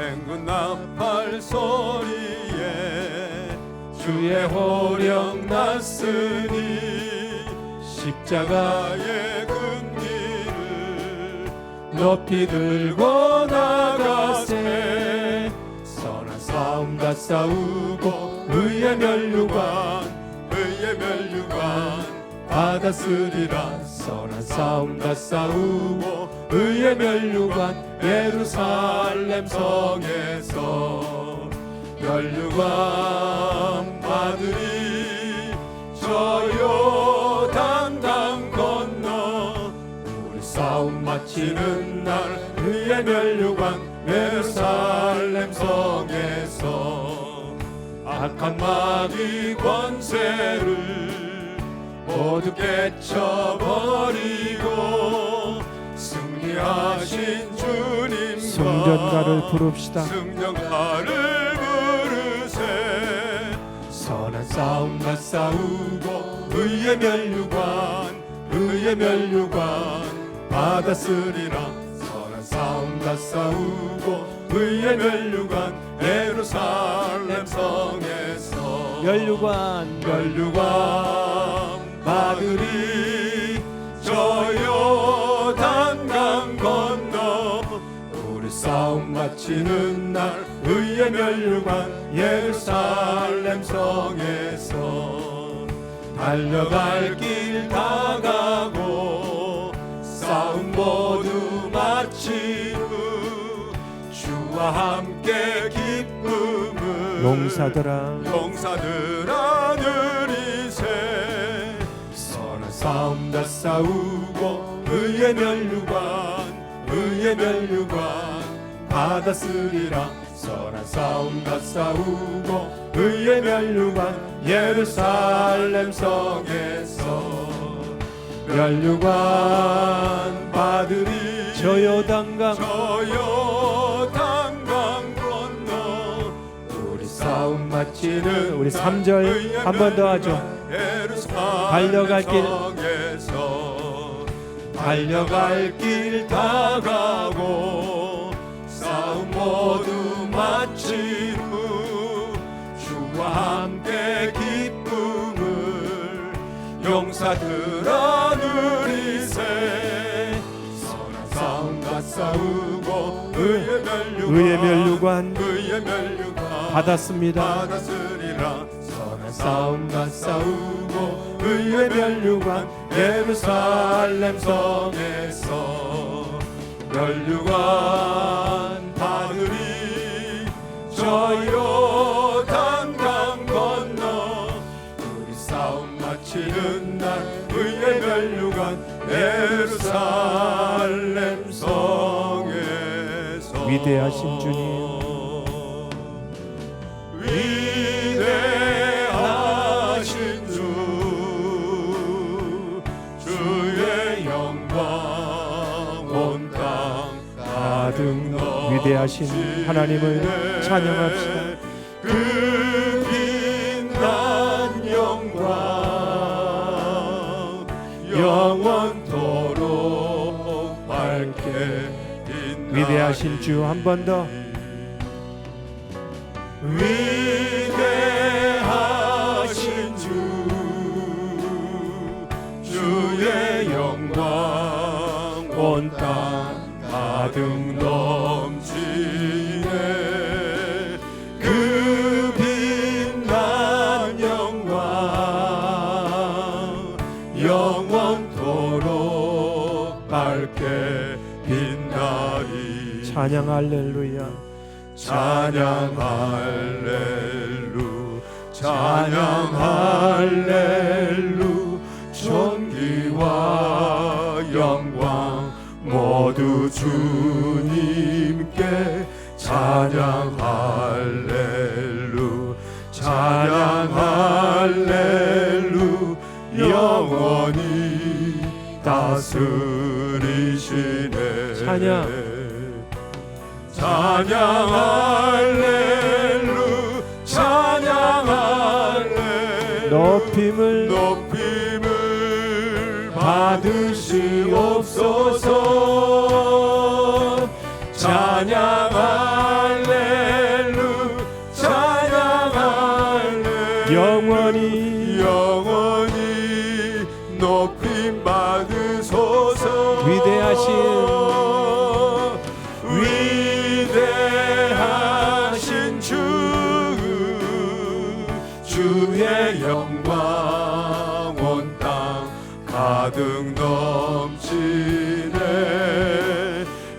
행군 나팔 소리에 주의 호령 났으니 십자가의 근기를 높이 들고 나가세. 선한 싸움 다 싸우고 의의 멸류관 의의 멸류관 받았으리라. 선한 싸움 다 싸우고 의의 멸류관 예루살렘 성에서 멸류관 받으리. 저 요단강 건너 우리 싸움 마치는 날 의의 멸류관 예루살렘 성에서 악한 마귀 권세를 모두 깨쳐버리고 승리하신 주님과 승전가를 부릅시다. 승전가를 부르세. 선한 싸움 다 싸우고 의의 멸류관 의의 멸류관 받았으리라. 선한 싸움 다 싸우고 의의 멸류관 예루살렘 성에서. 연류관. 멸류관 받으리 저 요단 강 건너 우리 싸움 마치는 날 의의 멸류관 예루살렘 성에서 달려갈 길 다 가고 싸움 모두 후 주와 함께 기쁨을 용사들아. 용사들아 누리세 선한 싸움 다 싸우고 의의 멸류관 의의 멸류관. 받았으리라. 선한 싸움 다 싸우고 의의 멸류관. 예루살렘 성에서 멸류관 받으리. 저 요단강. 저 요 단강 건너 우리 싸움 마치는 우리 삼절 한 번 더 하죠. 달려갈 길. 달려갈 길 다 가고 싸움 모두 마친 후 주와 함께 기쁨을 용사들아 누리세 선한 싸움 다 싸우고 의의 멸류관 의의 멸류관 의의 멸류관 받았습니다. 받았으리라 선한 싸움 다 싸우 고 의의 멸류관 예루살렘 성에서 멸류관 받으리 저 요 단강 건너 우리 싸움 마치는 날 의의 멸류관 예루살렘 성에서 위대하신 주님. 하신 하나님을 찬양합시다. 그 빛난 영광 영원토록 밝게 위대하신 주 한 번 더 위대하신 주 주의 영광 온 땅 가득 찬양 할렐루야. 찬양 할렐루. 찬양 할렐루. 존귀와 영광 모두 주님께 찬양 할렐루 찬양 할렐루. 영원히 다스리시네. 찬양. 찬양 할렐루 찬양 할렐루. 높임을 높임을 받으시옵소서. 찬양할렐루 찬양할렐루. 영원히 영원히 높임 받으소서. 위대하신 위대하신 주 주의 영광. 가득 넘치네.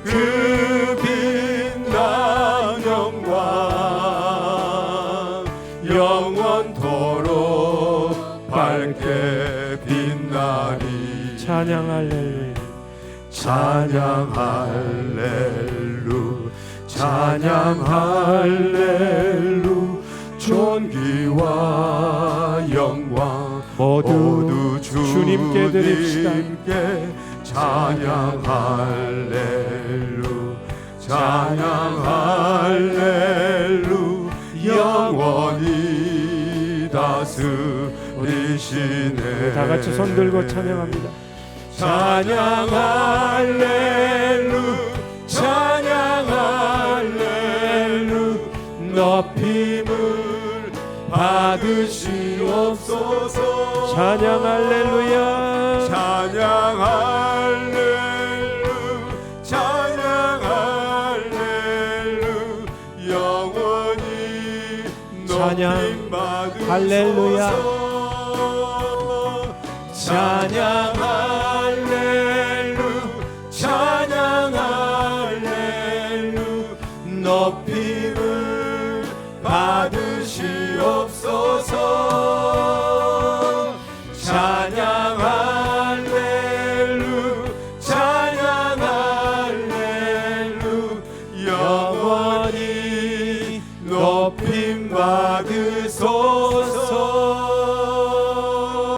그 빛난 영광 영원토록 밝게 빛나리. 찬양 할렐루야. 찬양 할렐루 찬양 할렐루. 존귀와 주님께 드립시다. 찬양 할렐루 찬양 할렐루 영원히 다스리시네. 다 같이 손 들고 찬양합니다. 찬양 할렐루 찬양 할렐루 높임을 받으시 옵소서 찬양 할렐루야. 찬양 할렐루 찬양 할렐루 영원히 찬양 높임 받으소서 할렐루야. 찬양 할렐루